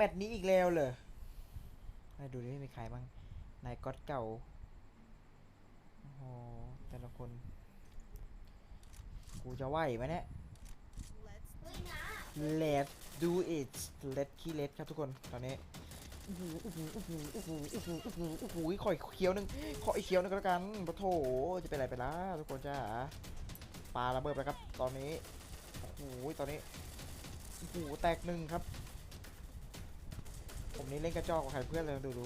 แปดนี้อีกแล้วเหรอให้ดูดิมีใครบ้าง นายก๊อตเก่า โอ้โห แต่ละคน กูจะไหวไหมเนี่ย Let's do it Let's ขี้เล็ดครับทุกคน ตอนนี้โอ้โหโอ้โหโอ้โหโอ้โหโอ้โหโอ้โหโอ้โหขออีกเคี้ยวหนึงขออีกเคี้ยวหนึงก็แล้วกันปะโถจะเป็นอะไรไปล่ะทุกคนจ้าปลาระเบิดไปครับ ตอนนี้ โอ้โห ตอนนี้ โอ้โห แตกหนึ่งครับ นี่เล่นกระจอกกว่าใครเพื่อนเลยดูดู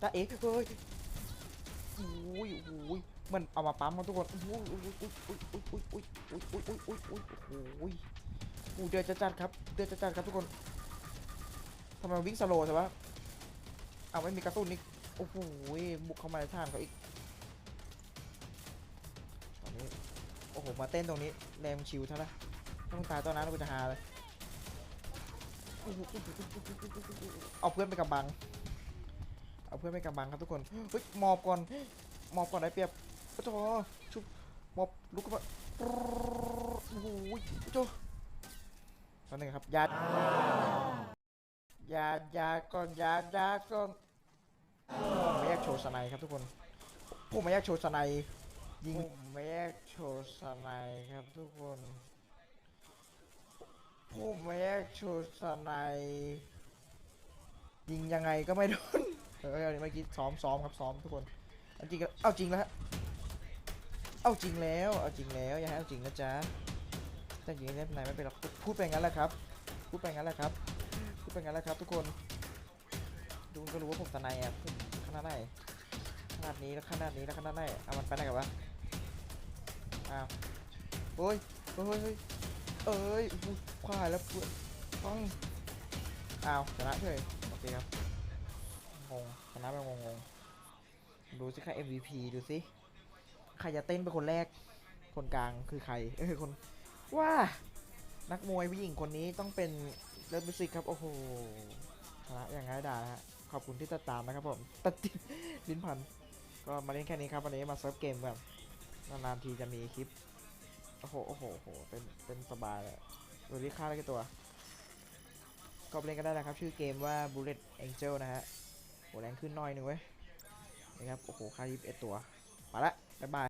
ตาเอ๊ะเฮ้ยโอ้ยโอ้ยมันเอามาปั๊มครับทุกคนโอ้ยโอ้ยโอ้ยโอ้ยโอ้ยโอ้ยโอ้ยโอ้ยโอ้ยโอ้ยโอ้ยโอ้ยอ้ยโอ้เดือดจัดครับเดือดจัดๆครับทุกคนทำไมวิ่งสโลว์ใช่ปะเอาไม่มีกระตุ้นนี่โอ้โหบุกเข้ามาในท่านเขาอีกตอนนี้โอ้โหมาเต้นตรงนี้แรมชิวเท่านั้นต้องตายตอนนั้นเราจะหาเลย เอาเพื่อนไปกำบัง เอาเพื่อนไปกำบังครับทุกคนเฮ้ยมอบก่อนมอบก่อนได้เปรียบโอ้โหชุบมอบลุกขึ้นมาโอ้โหโจ้ตอนนึงครับยัดยัดยัดก่อนยัดยัดก่อนผมไม่อยากโชว์สไนครับทุกคนผมไม่อยากโชว์สไนยิงมไม่อยากโชว์สไนครับทุกคน ผมไม่อยกโชว์สไนยิงยังไงก็ไม่โดนเออเมื่อกี้ซ้อมซ้อมครับซ้อมทุกคนเอาจริงเอาจริงแล้วเอาจริงแล้วเอาจริงแล้วอย่าให้เอาจริงนะจ๊ะแต่จริงเล่นไหนไม่เป็นหรอกพูดไปงั้นแหละครับพูดไปงั้นแหละครับพูดไปงั้นแหละครับ ทุกคนดูก็รู้ว่าผมสไนด์อะขนาดไหนขนาดนี้แล้วขนาดนี้แล้วขนาดไหนเอามันไปไหนกันวะอ้าวโอ้ยเฮ้ยเฮ้ยเอ้ย ควายแล้วต้องอ้าวชนะเฉยโอเคครับงงชนะไปงงงดูสิใคร MVP ดูสิใครจะเต้นเป็นคนแรก คนกลางคือใครเออคนว้านักมวยผู้หญิงคนนี้ต้องเป็นเลิศมิสิกครับ โอ้โหชนะอย่างง่ายดายฮะขอบคุณที่ติดตามนะครับผมตัดติดลิ้นพัน ก็มาเล่นแค่นี้ครับวันนี้มาเซิร์ฟเกมแบบนานๆทีจะมีคลิป โอ้โหโอ้โหโอ้โหเต้นเต้นสบายเลย ดูดิค่าได้กี่ตัว ก็เล่นกันได้นะครับ ชื่อเกมว่า Bullet Angel นะฮะโหแรงขึ้นน้อยหนึ่งเว้ยนะครับโอ้โหค่า21ตัว มาละบ๊ายบาย